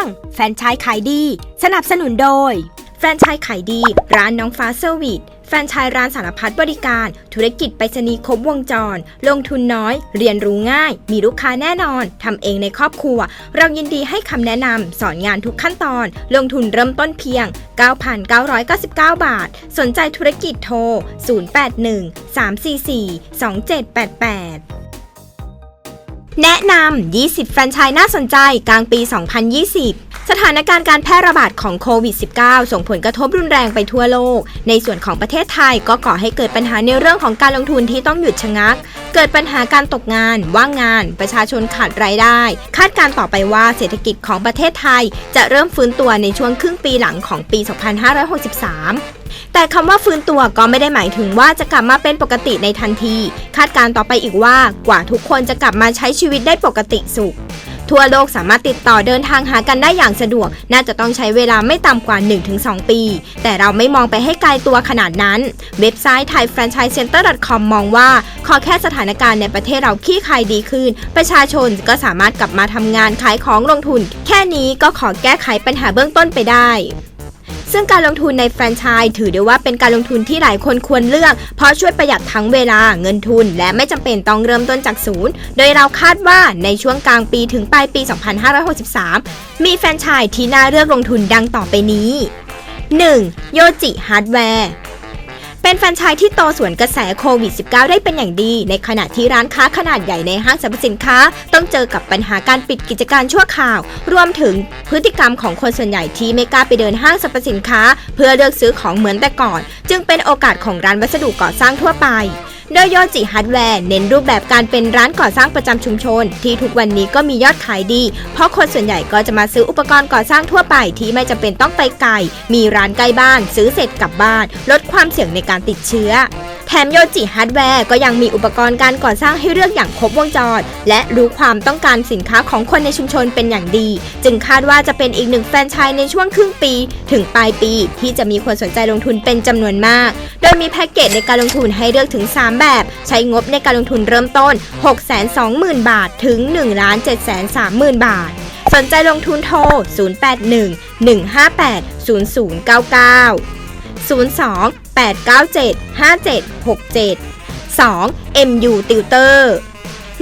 ง แฟนชายขายดี สนับสนุนโดย แฟนชายขายดี ร้านน้องฟ้าเซอร์วิสแฟนชายร้านสารพัดบริการ ธุรกิจไปรษณีย์ครบวงจร ลงทุนน้อย เรียนรู้ง่าย มีลูกค้าแน่นอนทำเองในครอบครัว เรายินดีให้คำแนะนำสอนงานทุกขั้นตอน ลงทุนเริ่มต้นเพียง 9,999 บาท สนใจธุรกิจโทร 081 344 2788 แนะนำ 20 แฟรนไชส์น่าสนใจกลางปี 2020 สถานการณ์การแพร่ระบาดของโควิด -19 ส่งผลกระทบรุนแรงไปทั่วโลก ในส่วนของประเทศไทยก็ก่อให้เกิดปัญหาในเรื่องของการลงทุนที่ต้องหยุดชะงัก เกิดปัญหาการตกงาน ว่างงาน ประชาชนขาดรายได้ คาดการณ์ต่อไปว่าเศรษฐกิจของประเทศไทย จะเริ่มฟื้นตัวในช่วงครึ่งปีหลังของปี 2563 แต่คำว่าฟื้นตัวก็ไม่ได้หมายถึงว่าจะกลับมาเป็นปกติในทันที คาดการณ์ต่อไปอีกว่ากว่าทุกคนจะกลับมาใช้ชีวิตได้ปกติสุข ทั่วโลกสามารถติดต่อเดินทางหากันได้อย่างสะดวก น่าจะต้องใช้เวลาไม่ต่ำกว่า 1-2 ปี แต่เราไม่มองไปให้ไกลตัวขนาดนั้น เว็บไซต์ thaifranchisecenter.com มองว่า ขอแค่สถานการณ์ในประเทศเราขี้คายดีขึ้น ประชาชนก็สามารถกลับมาทำงานขายของลงทุน แค่นี้ก็ขอแก้ไขปัญหาเบื้องต้นไปได้ ซึ่งการลงทุนในแฟรนไชส์ถือได้ว่าเป็นการลงทุนที่หลายคนควรเลือก เพราะช่วยประหยัดทั้งเวลาเงินทุน และไม่จำเป็นต้องเริ่มต้นจากศูนย์ โดยเราคาดว่าในช่วงกลางปีถึงปลายปี 2563 มีแฟรนไชส์ที่น่าเลือกลงทุนดังต่อไปนี้ 1. โยจิฮาร์ดแวร์ เป็นแฟรนไชส์ที่โตสวนกระแสโควิด -19 ได้เป็นอย่างดี ในขณะที่ร้านค้าขนาดใหญ่ในห้างสรรพสินค้า ต้องเจอกับปัญหาการปิดกิจการชั่วคราว รวมถึงพฤติกรรมของคนส่วนใหญ่ที่ไม่กล้าไปเดินห้างสรรพสินค้า เพื่อเลือกซื้อของเหมือนแต่ก่อน จึงเป็นโอกาสของร้านวัสดุก่อสร้างทั่วไป โดยโยจิฮาร์ดแวร์เน้นรูปแบบการเป็นร้านก่อสร้างประจำชุมชน ที่ทุกวันนี้ก็มียอดขายดี เพราะคนส่วนใหญ่ก็จะมาซื้ออุปกรณ์ก่อสร้างทั่วไปที่ไม่จำเป็นต้องไปไกล มีร้านใกล้บ้าน ซื้อเสร็จกลับบ้าน ลดความเสี่ยงในการติดเชื้อ ถมโยจิฮาร์ดแวร์ก็ยังมีอุปกรณ์การก่อสร้างให้เลือกอย่างครบวงจร และรู้ความต้องการสินค้าของคนในชุมชนเป็นอย่างดี จึงคาดว่าจะเป็นอีกหนึ่งแฟรนไชส์ในช่วงครึ่งปี ถึงปลายปี ที่จะมีคนสนใจลงทุนเป็นจำนวนมาก โดยมีแพ็กเกจในการลงทุนให้เลือกถึง 3 แบบ ใช้งบในการลงทุนเริ่มต้น 620,000 บาทถึง1 730,000 บาท สนใจลงทุนโทร 081 158 0099 02 897 5767 2. MU Tutor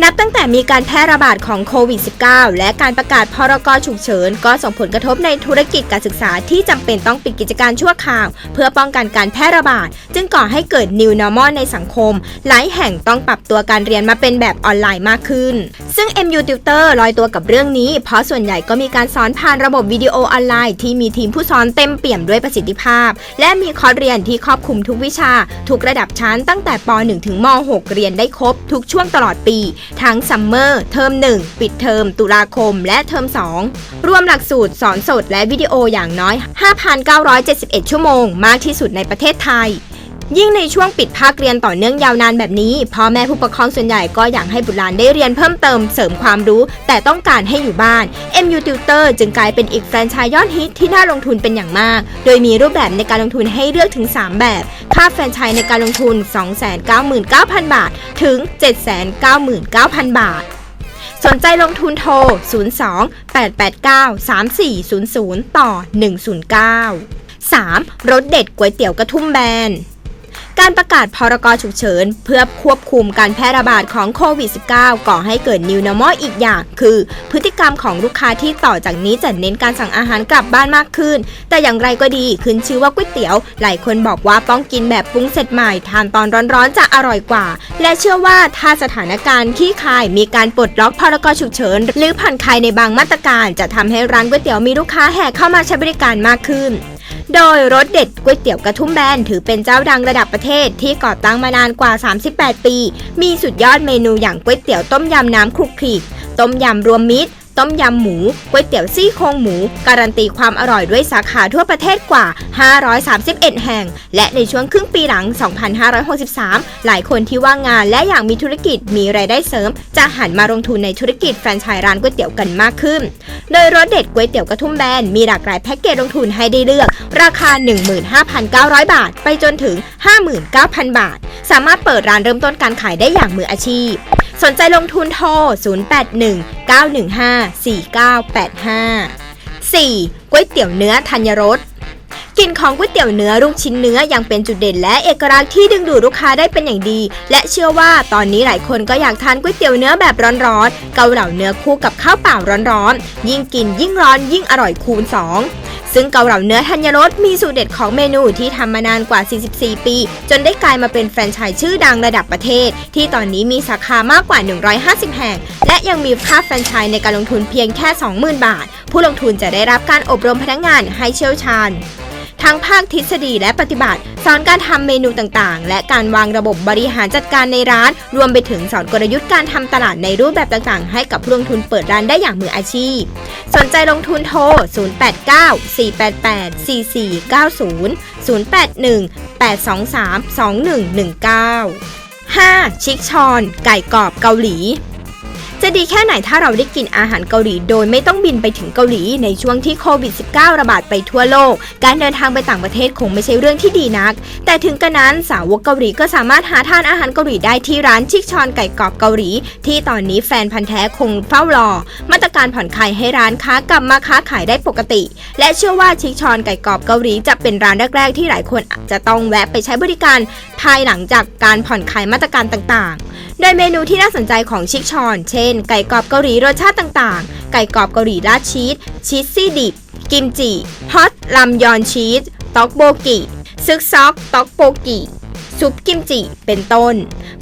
นับตั้งแต่มีการแพร่ระบาดของโควิด -19 และการประกาศพรกฉุกเฉิน ก็ส่งผลกระทบในธุรกิจการศึกษาที่จำเป็นต้องปิดกิจการชั่วคราว เพื่อป้องกันการแพร่ระบาด จึงก่อให้เกิด New Normal ในสังคม หลายแห่งต้องปรับตัวการเรียนมาเป็นแบบออนไลน์มากขึ้น ซึ่ง MU Tutor ลอยตัวกับเรื่องนี้ เพราะส่วนใหญ่ก็มีการสอนผ่านระบบวิดีโอออนไลน์ที่มีทีมผู้สอนเต็มเปี่ยมด้วยประสิทธิภาพ และมีคอร์สเรียนที่ครอบคลุมทุกวิชา ทุกระดับชั้นตั้งแต่ป .1 ถึงม .6 เรียนได้ครบทุกช่วงตลอดปีทั้งซัมเมอร์เทอม 1 ปิดเทอม ตุลาคม และเทอม 2 รวมหลักสูตรสอนสดและวิดีโออย่างน้อย 5,971 ชั่วโมง มากที่สุดในประเทศไทย ยิ่งในช่วงปิดภาคเรียนต่อเนื่องยาวนานแบบนี้พ่อแม่ผู้ปกครองส่วนใหญ่ก็อยากให้บุตรหลานได้เรียนเพิ่มเติมเสริมความรู้ แต่ต้องการให้อยู่บ้าน MU Tutor จึงกลายเป็นอีกแฟรนไชส์ยอดฮิตที่น่าลงทุนเป็นอย่างมาก โดยมีรูปแบบในการลงทุนให้เลือกถึง 3 แบบ ค่าแฟรนไชส์ในการลงทุน 299,000 บาท ถึง 799,000 บาทสนใจลงทุนโทร 02 889 3400 ต่อ 109 3. รถเด็ดก๋วยเตี๋ยวกระทุ่มแบน การประกาศพรกฉุกเฉิน เพื่อควบคุมการแพร่ระบาดของโควิด -19 ก่อให้เกิด New Normal อีกอย่าง คือ พฤติกรรมของลูกค้าที่ต่อจากนี้จะเน้นการสั่งอาหารกลับบ้านมากขึ้น แต่อย่างไรก็ดีขึ้นชื่อว่าก๋วยเตี๋ยว หลายคนบอกว่าต้องกินแบบปรุงเสร็จใหม่ทานตอนร้อนๆจะอร่อยกว่า และเชื่อว่าถ้าสถานการณ์ขี้คายมีการปลดล็อกพรกฉุกเฉิน หรือผ่อนคลายในบางมาตรการ จะทำให้ร้านก๋วยเตี๋ยวมีลูกค้าแห่เข้ามาใช้บริการมากขึ้น โดยรสเด็ดก๋วยเตี๋ยวกระทุ่มแบนถือเป็นเจ้าดังระดับประเทศที่ก่อตั้งมานานกว่า 38 ปี มีสุดยอดเมนูอย่างก๋วยเตี๋ยวต้มยำน้ำคลุกคลิก ต้มยำรวมมิตร ต้มยำหมูก๋วยเตี๋ยวซี่โครงหมู การันตีความอร่อยด้วยสาขาทั่วประเทศกว่า 531 แห่ง และในช่วงครึ่งปีหลัง 2563 หลายคนที่ว่างงานและอยากมีธุรกิจมีรายได้เสริม จะหันมาลงทุนในธุรกิจแฟรนไชส์ร้านก๋วยเตี๋ยวกันมากขึ้น โดยรสเด็ดก๋วยเตี๋ยวกระทุ่มแบนมีหลากหลายแพ็กเกจลงทุนให้ได้เลือก ราคา 15,900 บาท ไปจนถึง 59,000 บาท สามารถเปิดร้านเริ่มต้นการขายได้อย่างมืออาชีพ สนใจลงทุนโทร 081 915 4985 4. ก๋วยเตี๋ยวเนื้อธัญรสกลิ่นของก๋วยเตี๋ยวเนื้อลูกชิ้นเนื้อยังเป็นจุดเด่นและเอกลักษณ์ที่ดึงดูดลูกค้าได้เป็นอย่างดี และเชื่อว่าตอนนี้หลายคนก็อยากทานก๋วยเตี๋ยวเนื้อแบบร้อนๆ เกาเหลาเนื้อคู่กับข้าวเปล่าร้อนๆ ยิ่งกินยิ่งร้อนยิ่งอร่อยคูณ 2 ซึ่งเกาเหลาเนื้อธัญรสมีสูตรเด็ดของเมนูที่ทำมานานกว่า 44 ปี จนได้กลายมาเป็นแฟรนไชส์ชื่อดังระดับประเทศ ที่ตอนนี้มีสาขามากกว่า 150 แห่ง และยังมีค่าแฟรนไชส์ในการลงทุนเพียงแค่ 20,000 บาท ผู้ลงทุนจะได้รับการอบรมพนักงานให้เชี่ยวชาญ ทั้งภาคทฤษฎีและปฏิบัติ สอนการทำเมนูต่างๆ และการวางระบบบริหารจัดการในร้าน รวมไปถึงสอนกลยุทธ์การทำตลาดในรูปแบบต่างๆ ให้กับผู้ลงทุนเปิดร้านได้อย่างมืออาชีพ สนใจลงทุนโทร 089 488 4490 081 823 2119 5. ชิคชอน ไก่กรอบเกาหลี จะดีแค่ไหนถ้าเราได้กินอาหารเกาหลีโดยไม่ต้องบินไปถึงเกาหลีในช่วงที่โควิด -19 ระบาดไปทั่วโลก การเดินทางไปต่างประเทศคงไม่ใช่เรื่องที่ดีนัก แต่ถึงกระนั้นสาวกเกาหลีก็สามารถหาทานอาหารเกาหลีได้ที่ร้านชิคชอนไก่กรอบเกาหลี ที่ตอนนี้แฟนพันธ์แท้คงเฝ้ารอ มาตรการผ่อนคลายให้ร้านค้ากลับมาค้าขายได้ปกติ และเชื่อว่าชิคชอนไก่กรอบเกาหลีจะเป็นร้านแรก ๆ ที่หลายคนอาจจะต้องแวะไปใช้บริการ ภายหลังจากการผ่อนคลายมาตรการต่างๆ โดยเมนูที่น่าสนใจของชิคชอน เช่น ไก่กรอบเกาหลีรสชาติต่างๆ ไก่กรอบเกาหลีราดชีส ชีสซี่ดิบ กิมจิ ฮอตลัมยอนชีส ต็อกโบกิ ซึกซอก ต็อกโบกิซุปกิมจิ เป็นต้น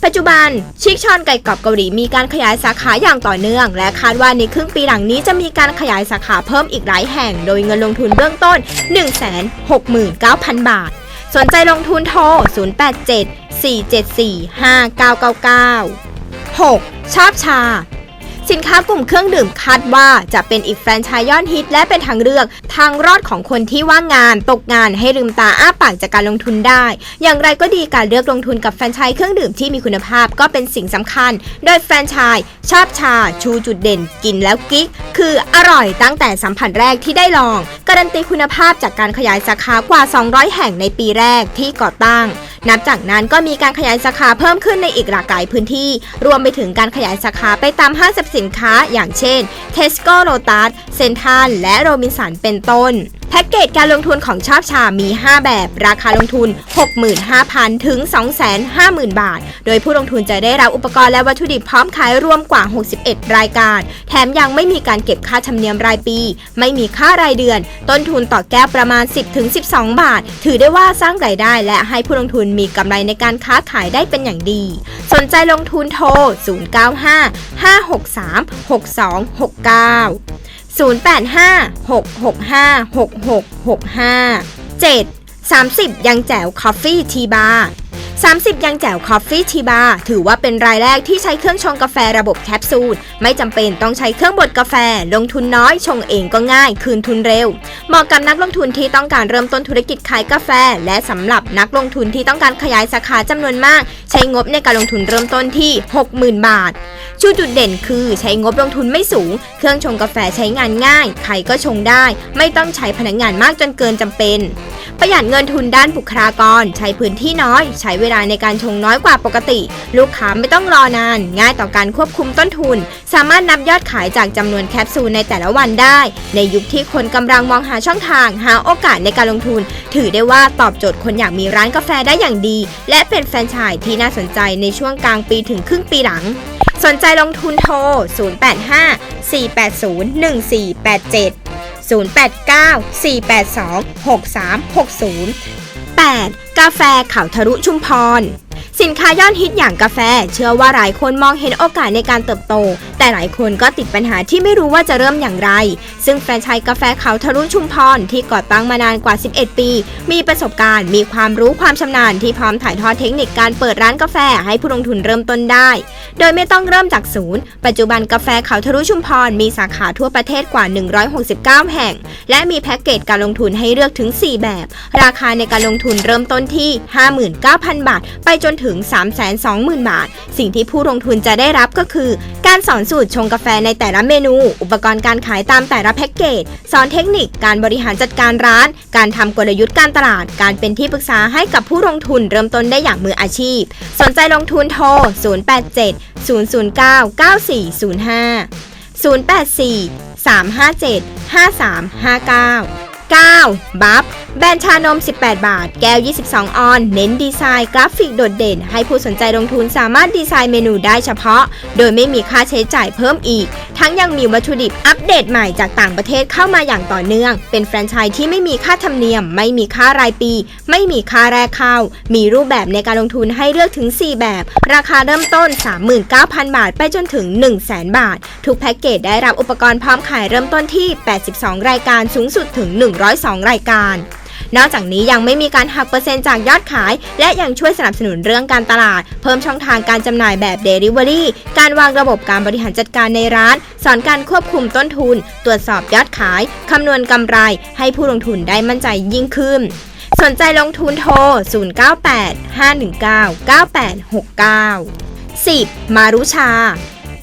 ปัจจุบัน ชิคชอนไก่กรอบเกาหลีมีการขยายสาขาอย่างต่อเนื่อง และคาดว่าในครึ่งปีหลังนี้จะมีการขยายสาขาเพิ่มอีกหลายแห่ง โดยเงินลงทุนเบื้องต้น 169,000 บาท สนใจลงทุนโทร 087 474 5999 6. ชอบชา สินค้ากลุ่มเครื่องดื่มคาดว่าจะเป็นอีกแฟรนไชส์ยอดฮิตและเป็นทางเลือก ทางรอดของคนที่ว่างงานตกงานให้ลืมตาอ้าปากจากการลงทุนได้ อย่างไรก็ดีการเลือกลงทุนกับแฟรนไชส์เครื่องดื่มที่มีคุณภาพก็เป็นสิ่งสำคัญ โดยแฟรนไชส์ชอบชาชูจุดเด่น กินแล้วกิ๊ก คืออร่อยตั้งแต่สัมผัสแรกที่ได้ลอง การันตีคุณภาพจากการขยายสาขากว่า 200 แห่งในปีแรกที่ก่อตั้ง นับจากนั้นก็มีการขยายสาขาเพิ่มขึ้นในอีกหลากหลายพื้นที่ รวมไปถึงการขยายสาขาไปตามห้างสรรพสินค้า อย่างเช่น Tesco Lotus Central และโรบินสันเป็นต้น แพ็กเกจการลงทุนของชอบชา มี 5 แบบ ราคาลงทุน 65,000 ถึง 250,000 บาท โดยผู้ลงทุนจะได้รับอุปกรณ์และวัตถุดิบพร้อมขายรวมกว่า 61 รายการ แถมยังไม่มีการเก็บค่าธรรมเนียมรายปี ไม่มีค่ารายเดือน ต้นทุนต่อแก้วประมาณ 10-12 บาท ถือได้ว่าสร้างรายได้ และให้ผู้ลงทุนมีกำไรในการค้าขายได้เป็นอย่างดี สนใจลงทุนโทร 095 563 6269 085 665 6665 7. 30 ยังแจ๋วคอฟฟี่ทีบาร์ 30 ยังแจ๋วคอฟฟี่ทีบาร์ถือว่าเป็นรายแรกที่ใช้เครื่องชงกาแฟระบบแคปซูล ไม่จำเป็นต้องใช้เครื่องบดกาแฟ ลงทุนน้อยชงเองก็ง่าย คืนทุนเร็ว เหมาะกับนักลงทุนที่ต้องการเริ่มต้นธุรกิจขายกาแฟ และสำหรับนักลงทุนที่ต้องการขยายสาขาจำนวนมาก ใช้งบในการลงทุนเริ่มต้นที่ 60,000 บาทชูจุดเด่นคือใช้งบลงทุนไม่สูง เครื่องชงกาแฟใช้งานง่าย ใครก็ชงได้ ไม่ต้องใช้พนักงานมากจนเกินจำเป็น ประหยัดเงินทุนด้านบุคลากร ใช้พื้นที่น้อย ใช้เวลาในการชงน้อยกว่าปกติ ลูกค้าไม่ต้องรอนาน ง่ายต่อการควบคุมต้นทุน สามารถนับยอดขายจากจำนวนแคปซูลในแต่ละวันได้ ในยุคที่คนกำลังมองหาช่องทาง หาโอกาสในการลงทุน ถือได้ว่าตอบโจทย์คนอยากมีร้านกาแฟได้อย่างดี และเป็นแฟรนไชส์ที่น่าสนใจในช่วงกลางปีถึงครึ่งปีหลังสนใจลงทุนโทร 085 480 1487 089 482 6360 8. กาแฟเขาทะลุชุมพร สินค้ายอดฮิตอย่างกาแฟ เชื่อว่าหลายคนมองเห็นโอกาสในการเติบโต แต่หลายคนก็ติดปัญหาที่ไม่รู้ว่าจะเริ่มอย่างไร ซึ่งแฟรนไชส์กาแฟเขาทะลุชุมพรที่ก่อตั้งมานานกว่า 11 ปี มีประสบการณ์ มีความรู้ความชำนาญที่พร้อมถ่ายทอดเทคนิคการเปิดร้านกาแฟให้ผู้ลงทุนเริ่มต้นได้ โดยไม่ต้องเริ่มจากศูนย์ ปัจจุบันกาแฟเขาทะลุชุมพรมีสาขาทั่วประเทศกว่า 169 แห่ง และมีแพ็กเกจการลงทุนให้เลือกถึง 4 แบบ ราคาในการลงทุนเริ่มต้นที่ 59,000 บาท ไปจนถึงึง 320,000 บาท สิ่งที่ผู้ลงทุนจะได้รับก็คือ การสอนสูตรชงกาแฟในแต่ละเมนู อุปกรณ์การขายตามแต่ละแพ็กเกจ สอนเทคนิคการบริหารจัดการร้าน การทำกลยุทธ์การตลาด การเป็นที่ปรึกษาให้กับผู้ลงทุนเริ่มต้นได้อย่างมืออาชีพ สนใจลงทุนโทร 087 009 9405 084 357 5359 9. บัฟแบรนด์ชานม 18 บาท แก้ว 22 ออน เน้นดีไซน์กราฟิกโดดเด่น ให้ผู้สนใจลงทุนสามารถดีไซน์เมนูได้เฉพาะ โดยไม่มีค่าใช้จ่ายเพิ่มอีก ทั้งยังมีวัตถุดิบอัปเดตใหม่จากต่างประเทศเข้ามาอย่างต่อเนื่อง เป็นแฟรนไชส์ที่ไม่มีค่าธรรมเนียม ไม่มีค่ารายปี ไม่มีค่าแรกเข้า มีรูปแบบในการลงทุนให้เลือกถึง 4 แบบ ราคาเริ่มต้น 39,000 บาท ไปจนถึง 100,000 บาท ทุกแพ็กเกจได้รับอุปกรณ์พร้อมขายเริ่มต้นที่ 82 รายการสูงสุดถึง 1 102 รายการ นอกจากนี้ยังไม่มีการหักเปอร์เซ็นต์จากยอดขาย และยังช่วยสนับสนุนเรื่องการตลาด เพิ่มช่องทางการจำหน่ายแบบ Delivery การวางระบบการบริหารจัดการในร้าน สอนการควบคุมต้นทุน ตรวจสอบยอดขายคำนวณกำไร ให้ผู้ลงทุนได้มั่นใจยิ่งขึ้น สนใจลงทุนโทร 098 519 9869 10. มารุชา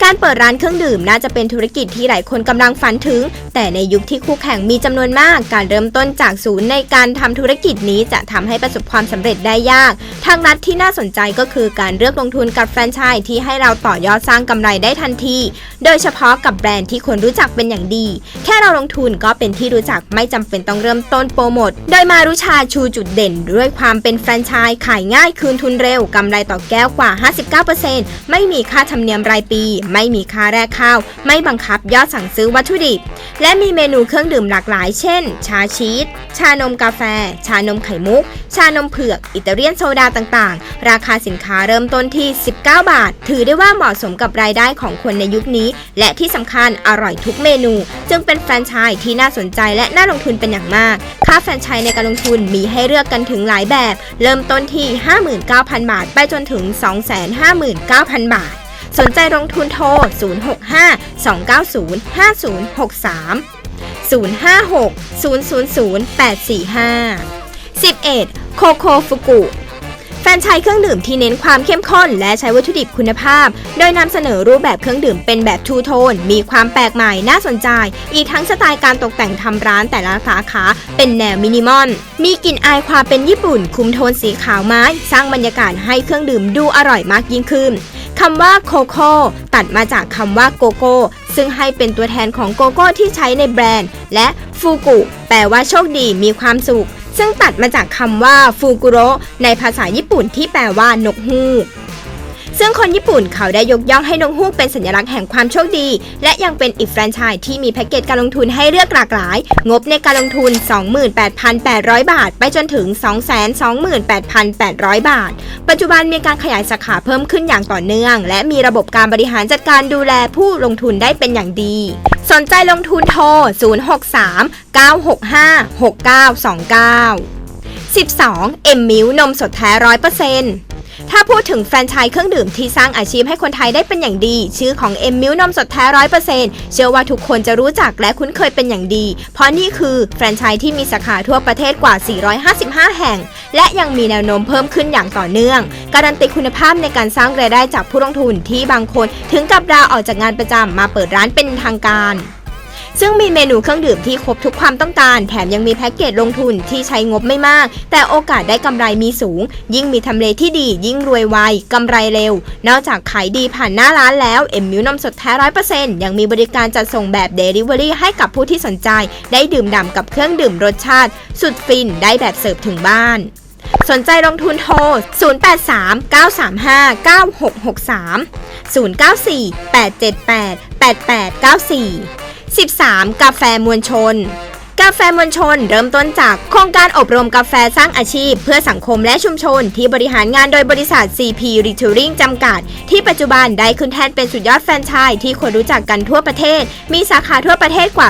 การเปิดร้านเครื่องดื่มน่าจะเป็นธุรกิจที่หลายคนกำลังฝันถึง แต่ในยุคที่คู่แข่งมีจำนวนมาก การเริ่มต้นจากศูนย์ในการทำธุรกิจนี้จะทำให้ประสบความสำเร็จได้ยาก ทางลัดที่น่าสนใจก็คือการเลือกลงทุนกับแฟรนไชส์ที่ให้เราต่อยอดสร้างกำไรได้ทันที โดยเฉพาะกับแบรนด์ที่คนรู้จักเป็นอย่างดี แค่เราลงทุนก็เป็นที่รู้จักไม่จำเป็นต้องเริ่มต้นโปรโมท โดยมารุชาชูจุดเด่น ด้วยความเป็นแฟรนไชส์ขายง่ายคืนทุนเร็วกำไรต่อแก้วกว่า 59%ไม่มีค่าธรรมเนียมรายปีไม่มีค่าแรกเข้า ไม่บังคับยอดสั่งซื้อวัตถุดิบ และมีเมนูเครื่องดื่มหลากหลาย เช่น ชาชีส ชานมกาแฟ ชานมไข่มุก ชานมเผือก อิตาเลียนโซดาต่างๆ ราคาสินค้าเริ่มต้นที่ 19 บาท ถือได้ว่าเหมาะสมกับรายได้ของคนในยุคนี้ และที่สำคัญอร่อยทุกเมนู จึงเป็นแฟรนไชส์ที่น่าสนใจและน่าลงทุนเป็นอย่างมาก ค่าแฟรนไชส์ในการลงทุนมีให้เลือกกันถึงหลายแบบ เริ่มต้นที่ 59,000 บาท ไปจนถึง 259,000 บาท สนใจลงทุนโทร 065 290 5063 056 000 845 11. โคโคฟุกุ แฟนชส์เครื่องดื่มที่เน้นความเข้มข้นและใช้วัตถุดิบคุณภาพ โดยนำเสนอรูปแบบเครื่องดื่มเป็นแบบทูโทน มีความแปลกใหม่น่าสนใจ อีกทั้งสไตล์การตกแต่งทำร้านแต่ละสาขาเป็นแนวมินิมอล มีกลิ่นอายความเป็นญี่ปุ่น คุมโทนสีขาวไม้ สร้างบรรยากาศให้เครื่องดื่มดูอร่อยมากยิ่งขึ้นำว่าโคโค่ตัดมาจากคำว่าโกโก้ ซึ่งให้เป็นตัวแทนของโกโก้ที่ใช้ในแบรนด์ และฟูกุแปลว่าโชคดีมีความสุข ซึ่งตัดมาจากคำว่าฟูกุโรในภาษาญี่ปุ่นที่แปลว่านกฮูก ซึ่งคนญี่ปุ่นเขาได้ยกย่องให้นกฮูกเป็นสัญลักษณ์แห่งความโชคดี และยังเป็นอีกแฟรนไชส์ที่มีแพ็กเกจการลงทุนให้เลือกหลากหลาย งบในการลงทุน 28,800 บาท ไปจนถึง 228,800 บาท ปัจจุบันมีการขยายสาขาเพิ่มขึ้นอย่างต่อเนื่อง และมีระบบการบริหารจัดการดูแลผู้ลงทุนได้เป็นอย่างดี สนใจลงทุนโทร 063 965 6929 12. เอ็มมิวนมสดแท้ร้อยเปอร์เซ็นต์ ถ้าพูดถึงแฟรนไชส์เครื่องดื่มที่สร้างอาชีพให้คนไทยได้เป็นอย่างดี ชื่อของเอ็มมิวนมสดแท้ร้อยเปอร์เซ็นต์เชื่อว่าทุกคนจะรู้จักและคุ้นเคยเป็นอย่างดี เพราะนี่คือแฟรนไชส์ที่มีสาขาทั่วประเทศกว่า 455 แห่ง และยังมีแนวโน้มเพิ่มขึ้นอย่างต่อเนื่อง การันตีคุณภาพในการสร้างรายได้จากผู้ลงทุนที่บางคน ถึงกับลาออกจากงานประจำมาเปิดร้านเป็นทางการ ซึ่งมีเมนูเครื่องดื่มที่ครบทุกความต้องการ แถมยังมีแพ็กเกจลงทุนที่ใช้งบไม่มาก แต่โอกาสได้กำไรมีสูง ยิ่งมีทำเลที่ดี ยิ่งรวยไวกำไรเร็ว นอกจากขายดีผ่านหน้าร้านแล้วเอ็มมิวนมสดแท้ร้อยเปอร์เซ็นต์ยังมีบริการจัดส่งแบบ Delivery ให้กับผู้ที่สนใจ ได้ดื่มด่ำกับเครื่องดื่มรสชาติ สุดฟินได้แบบเสิร์ฟถึงบ้านสนใจลงทุนโทร 083 935 9663 094 878 8894 13. กาแฟมวลชน กาแฟมวลชน เริ่มต้นจากโครงการอบรมกาแฟสร้างอาชีพ เพื่อสังคมและชุมชน ที่บริหารงานโดยบริษัท CP Retailing จำกัด ที่ปัจจุบันได้ขึ้นแทนเป็นสุดยอดแฟรนไชส์ที่คนรู้จักกันทั่วประเทศ มีสาขาทั่วประเทศกว่า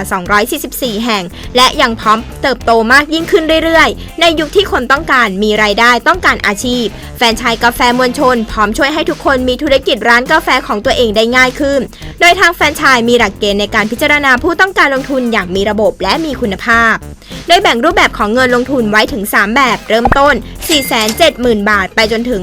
244 แห่ง และยังพร้อมเติบโตมากยิ่งขึ้นเรื่อยๆ ในยุคที่คนต้องการมีรายได้ต้องการอาชีพ แฟรนไชส์กาแฟมวลชน พร้อมช่วยให้ทุกคนมีธุรกิจร้านกาแฟของตัวเองได้ง่ายขึ้น โดยทางแฟรนไชส์มีหลักเกณฑ์ในการพิจารณาผู้ต้องการลงทุนอย่างมีระบบและมีคุณภาพ โดยแบ่งรูปแบบของเงินลงทุนไว้ถึง 3 แบบ เริ่มต้น 470,000 บาท ไปจนถึง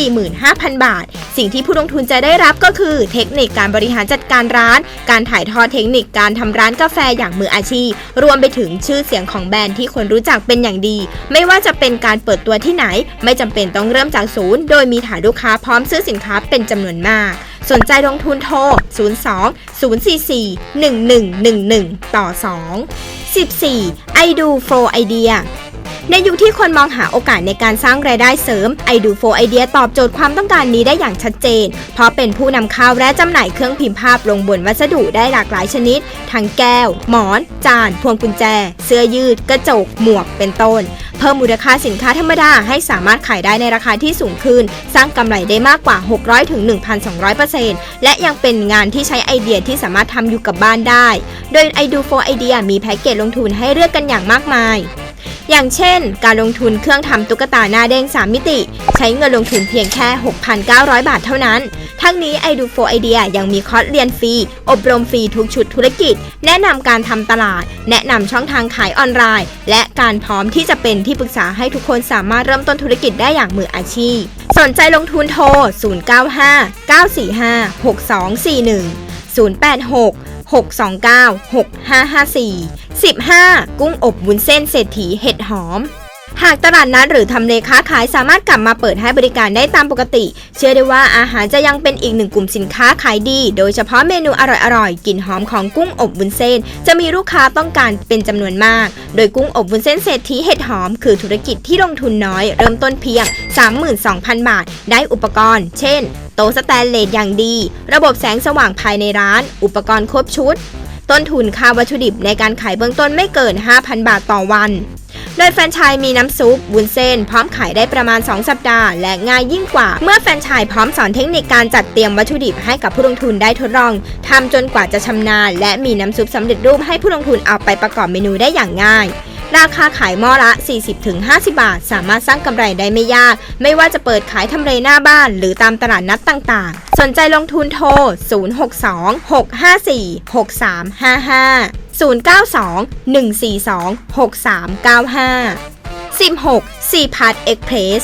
845,000 บาท สิ่งที่ผู้ลงทุนจะได้รับก็คือ เทคนิคการบริหารจัดการร้าน การถ่ายทอดเทคนิคการทำร้านกาแฟอย่างมืออาชีพ รวมไปถึงชื่อเสียงของแบรนด์ที่คนรู้จักเป็นอย่างดี ไม่ว่าจะเป็นการเปิดตัวที่ไหน ไม่จำเป็นต้องเริ่มจากศูนย์โดยมีฐานลูกค้าพร้อมซื้อสินค้าเป็นจำนวนมากสนใจลงทุนโทร 02 044 1111 ต่อ 2 14 i do flow idea ในยุคที่คนมองหาโอกาสในการสร้างรายได้เสริม i do flow idea ตอบโจทย์ความต้องการนี้ได้อย่างชัดเจน เพราะเป็นผู้นำเข้าและจำหน่ายเครื่องพิมพ์ภาพลงบนวัสดุได้หลากหลายชนิด ทั้งแก้ว หมอน จาน พวงกุญแจ เสื้อยืด กระจก หมวก เป็นต้น เพิ่มมูลค่าสินค้าธรรมดาให้สามารถขายได้ในราคาที่สูงขึ้น สร้างกำไรได้มากกว่า 600ถึง1,200%และยังเป็นงานที่ใช้ไอเดียที่สามารถทำอยู่กับบ้านได้ โดย i do for idea มีแพ็กเกจลงทุนให้เลือกกันอย่างมากมาย อย่างเช่น การลงทุนเครื่องทำตุ๊กตาหน้าเด้ง 3 มิติ ใช้เงินลงทุนเพียงแค่ 6,900 บาทเท่านั้น ทั้งนี้ i do for idea ยังมีคอร์สเรียนฟรี อบรมฟรีทุกชุดธุรกิจ แนะนำการทำตลาด แนะนำช่องทางขายออนไลน์ และการพร้อมที่จะเป็นที่ปรึกษาให้ทุกคนสามารถเริ่มต้นธุรกิจได้อย่างมืออาชีพ สนใจลงทุนโทร 095 945 6241 086 629 6554 15 กุ้งอบวุ้นเส้นเศรษฐีเห็ดหอม หากตลาดนัดหรือทำเลค้าขายสามารถกลับมาเปิดให้บริการได้ตามปกติ เชื่อได้ว่าอาหารจะยังเป็นอีกหนึ่งกลุ่มสินค้าขายดี โดยเฉพาะเมนูอร่อยๆกลิ่นหอมของกุ้งอบวุ้นเส้น จะมีลูกค้าต้องการเป็นจำนวนมาก โดยกุ้งอบวุ้นเส้นเศรษฐีเห็ดหอม คือธุรกิจที่ลงทุนน้อย เริ่มต้นเพียง 32,000 บาท ได้อุปกรณ์ เช่น โต๊ะสแตนเลสอย่างดี ระบบแสงสว่างภายในร้าน อุปกรณ์ครบชุด ต้นทุนค่าวัตถุดิบในการขายเบื้องต้นไม่เกิน 5,000 บาทต่อวัน โดยแฟรนไชส์มีน้ำซุปวุ้นเส้น พร้อมขายได้ประมาณ 2 สัปดาห์ และง่ายยิ่งกว่า เมื่อแฟรนไชส์พร้อมสอนเทคนิคการจัดเตรียมวัตถุดิบให้กับผู้ลงทุนได้ทดลองทำจนกว่าจะชำนาญและมีน้ำซุปสำเร็จรูปให้ผู้ลงทุนเอาไปประกอบเมนูได้อย่างง่าย ราคาขายหม้อละ 40-50 บาท สามารถสร้างกำไรได้ไม่ยาก ไม่ว่าจะเปิดขายทำเลหน้าบ้าน หรือตามตลาดนัดต่างๆ สนใจลงทุนโทร 062-654-6355 092 142 6395 16 4พัทเอ็กเพรส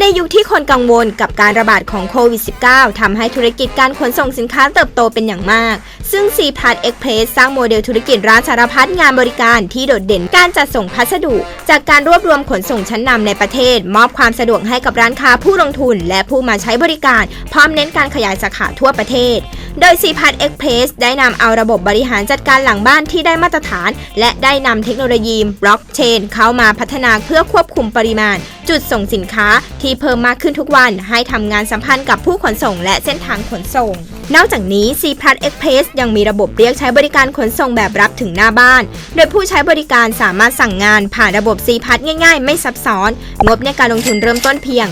ในยุคที่คนกังวลกับการระบาดของโควิด -19 ทำให้ธุรกิจการขนส่งสินค้าเติบโตเป็นอย่างมาก ซึ่ง c p a t Express สร้างโมเดลธุรกิจร้านสารพัดงานบริการที่โดดเด่นการจัดส่งพัสดุ จากการรวบรวมขนส่งชั้นนำในประเทศ มอบความสะดวกให้กับร้านค้าผู้ลงทุน และผู้มาใช้บริการ พร้อมเน้นการขยายสาขาทั่วประเทศ โดย c p a t Express ได้นำเอาระบบบริหารจัดการหลังบ้านที่ได้มาตรฐาน และได้นำเทคโนโลยีบล็อกเชนเข้ามาพัฒนาเพื่อควบคุมปริมาณ จุดส่งสินค้าที่เพิ่มมากขึ้นทุกวัน ให้ทำงานสัมพันธ์กับผู้ขนส่ง และเส้นทางขนส่ง นอกจากนี้ c p l u s Express ยังมีระบบเรียกใช้บริการขนส่งแบบรับถึงหน้าบ้าน โดยผู้ใช้บริการสามารถสั่งงานผ่านระบบ c p l u s ง่าย ๆ ไม่ซับซ้อน งบในการลงทุนเริ่มต้นเพียง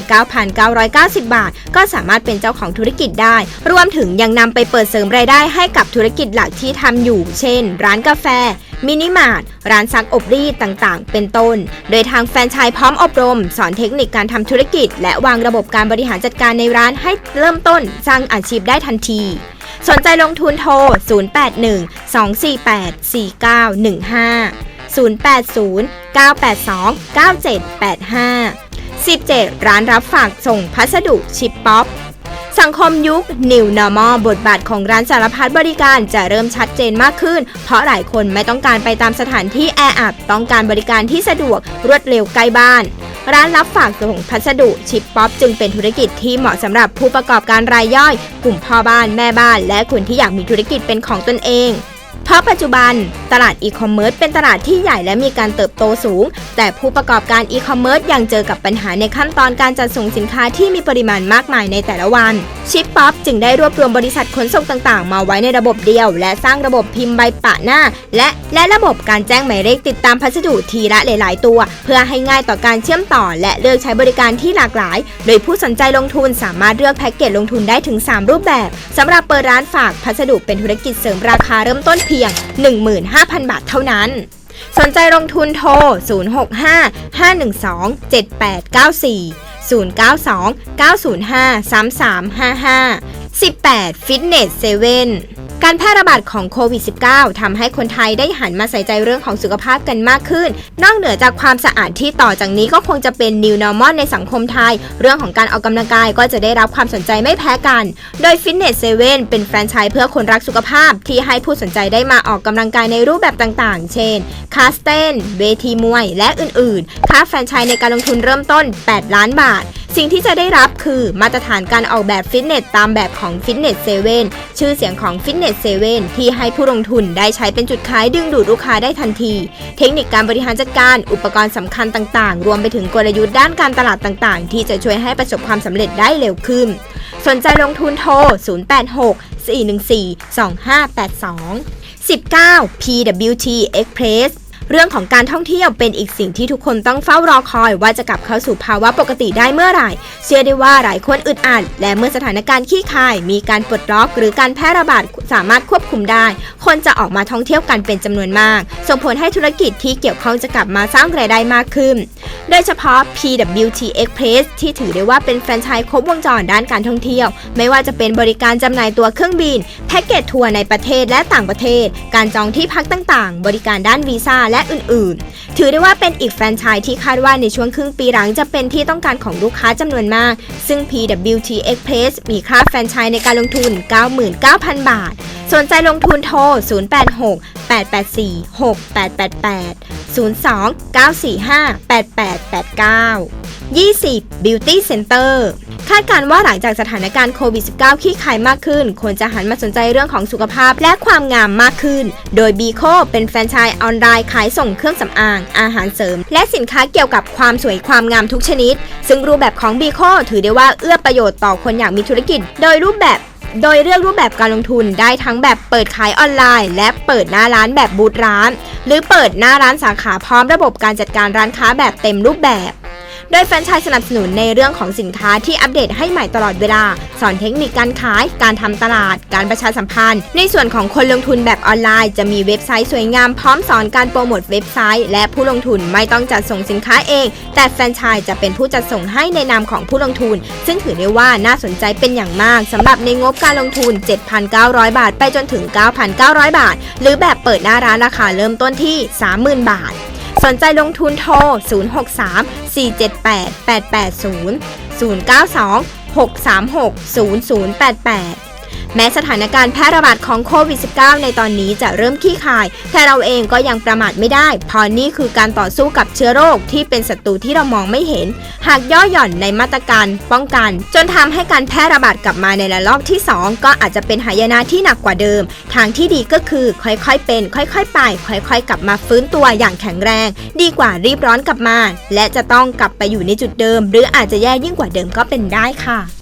9,990 บาท ก็สามารถเป็นเจ้าของธุรกิจได้ รวมถึงยังนำไปเปิดเสริมรายได้ให้กับธุรกิจหลักที่ทำอยู่ เช่น ร้านกาแฟ มินิมาร์ทร้านซักอบรีดต่างๆ เป็นต้น โดยทางแฟนชส์พร้อมอบรม สอนเทคนิคการทำธุรกิจ และวางระบบการบริหารจัดการในร้านให้เริ่มต้นสร้างอาชีพได้ทันที สนใจลงทุนโทร 081 248 4915 080 982 9785 17 ร้านรับฝากส่งพัสดุชิปป๊อป สังคมยุค New Normal บทบาทของร้านสารพัดบริการจะเริ่มชัดเจนมากขึ้น เพราะหลายคนไม่ต้องการไปตามสถานที่แออัดต้องการบริการที่สะดวกรวดเร็วใกล้บ้าน ร้านรับฝากส่งพัสดุชิปป๊อปจึงเป็นธุรกิจที่เหมาะสำหรับผู้ประกอบการรายย่อย กลุ่มพ่อบ้านแม่บ้าน และคนที่อยากมีธุรกิจเป็นของตนเอง เพราะปัจจุบันตลาดอีคอมเมิร์ซเป็นตลาดที่ใหญ่และมีการเติบโตสูง แต่ผู้ประกอบการอีคอมเมิร์ซยังเจอกับปัญหาในขั้นตอนการจัดส่งสินค้าที่มีปริมาณมากมายในแต่ละวัน ชิปป๊อปจึงได้รวบรวมบริษัทขนส่งต่างๆ มาไว้ในระบบเดียว และสร้างระบบพิมพ์ใบปะหน้า และและระบบการแจ้งหมายเลขติดตามพัสดุทีละหลาย ๆ ตัว เพื่อให้ง่ายต่อการเชื่อมต่อ และเลือกใช้บริการที่หลากหลาย โดยผู้สนใจลงทุนสามารถเลือกแพ็กเกจลงทุนได้ถึง 3 รูปแบบสำหรับเปิดร้านฝากพัสดุเป็นธุรกิจเสริมราคาเริ่มต้นเพียงพียง 15,000 บาทเท่านั้น สนใจลงทุนโทร 065 512 7894 092 905 3355 18 Fitness 7 การแพร่ระบาดของโควิด -19 ทำให้คนไทยได้หันมาใส่ใจเรื่องของสุขภาพกันมากขึ้น นอกเหนือจากความสะอาดที่ต่อจากนี้ก็คงจะเป็น new normal ในสังคมไทย เรื่องของการออกกำลังกายก็จะได้รับความสนใจไม่แพ้กัน โดย Fitness 7เป็นแฟรนไชส์เพื่อคนรักสุขภาพที่ให้ผู้สนใจได้มาออกกำลังกายในรูปแบบต่างๆ เช่น คาสเตนเวทีมวย และอื่นๆ ค่าแฟรนไชส์ในการลงทุนเริ่มต้น 8 ล้านบาท สิ่งที่จะได้รับคือมาตรฐานการออกแบบฟิตเนสตามแบบของ Fitness 7ชื่อเสียงของ Fitness 7ที่ให้ผู้ลงทุนได้ใช้เป็นจุดขายดึงดูดลูกค้าได้ทันที เทคนิคการบริหารจัดการอุปกรณ์สำคัญต่างๆ รวมไปถึงกลยุทธ์ด้านการตลาดต่างๆ ที่จะช่วยให้ประสบความสำเร็จได้เร็วขึ้น สนใจลงทุนโทร 086 414 2582 19 PWT Express เรื่องของการท่องเที่ยวเป็นอีกสิ่งที่ทุกคนต้องเฝ้ารอคอย ว่าจะกลับเข้าสู่ภาวะปกติได้เมื่อไหร่ เชื่อได้ว่าหลายคนอึดอัดและเมื่อสถานการณ์ขี้คาย มีการปลดล็อกหรือการแพร่ระบาดสามารถควบคุมได้ คนจะออกมาท่องเที่ยวกันเป็นจำนวนมาก ส่งผลให้ธุรกิจที่เกี่ยวข้องจะกลับมาสร้างรายได้มากขึ้น โดยเฉพาะ PWT Express ที่ถือได้ว่าเป็นแฟรนไชส์ครบวงจรด้านการท่องเที่ยว ไม่ว่าจะเป็นบริการจำหน่ายตัวเครื่องบิน แพ็กเกจทัวร์ในประเทศและต่างประเทศ การจองที่พักต่างๆ บริการด้านวีซ่าและอื่นๆ ถือได้ว่าเป็นอีกแฟรนไชส์ที่คาดว่าในช่วงครึ่งปีหลังจะเป็นที่ต้องการของลูกค้าจำนวนมาก ซึ่ง PWT Express มีค่าแฟรนไชส์ในการลงทุน 99,000 บาท สนใจลงทุนโทร 086 884 6888 02 945 8889 20 Beauty Center คาดการณ์ว่าหลังจากสถานการณ์โควิด -19 ขี้คายมากขึ้น คนจะหันมาสนใจเรื่องของสุขภาพและความงามมากขึ้น โดย b ีโคเป็นแฟรนไชส์ออนไลน์ขายส่งเครื่องสำอาง อาหารเสริม และสินค้าเกี่ยวกับความสวยความงามทุกชนิด ซึ่งรูปแบบของ b ีโคถือได้ว่าเอื้อประโยชน์ต่อคนอยากมีธุรกิจ โดยรูปแบบโดยเลือกรูปแบบการลงทุนได้ทั้งแบบเปิดขายออนไลน์ และเปิดหน้าร้านแบบบูธร้าน หรือเปิดหน้าร้านสาขาพร้อมระบบการจัดการร้านค้าแบบเต็มรูปแบบ โดยแฟรนไชส์สนับสนุนในเรื่องของสินค้าที่อัปเดตให้ใหม่ตลอดเวลา สอนเทคนิคการขาย การทำตลาด การประชาสัมพันธ์ ในส่วนของคนลงทุนแบบออนไลน์ จะมีเว็บไซต์สวยงามพร้อมสอนการโปรโมทเว็บไซต์ และผู้ลงทุนไม่ต้องจัดส่งสินค้าเอง แต่แฟรนไชส์จะเป็นผู้จัดส่งให้ในนามของผู้ลงทุน ซึ่งถือได้ว่าน่าสนใจเป็นอย่างมากสำหรับในงบการลงทุน 7,900 บาท ไปจนถึง 9,900 บาท หรือแบบเปิดหน้าร้านราคาเริ่มต้นที่ 30,000 บาท สนใจลงทุนโทร 063 478 880 092 636 0088 แม้สถานการณ์แพร่ระบาดของโควิด -19 ในตอนนี้จะเริ่มขี้คาย แต่เราเองก็ยังประมาทไม่ได้เพราะนี่คือการต่อสู้กับเชื้อโรคที่เป็นศัตรูที่เรามองไม่เห็น หากย่อหย่อนในมาตรการป้องกัน จนทำให้การแพร่ระบาดกลับมาในระลอกที่ 2 ก็อาจจะเป็นหายนะที่หนักกว่าเดิม ทางที่ดีก็คือค่อยๆเป็น ค่อยๆไป ค่อยๆ กลับมาฟื้นตัวอย่างแข็งแรง ดีกว่ารีบร้อนกลับมา และจะต้องกลับไปอยู่ในจุดเดิม หรืออาจจะแย่ยิ่งกว่าเดิมก็เป็นได้ค่ะ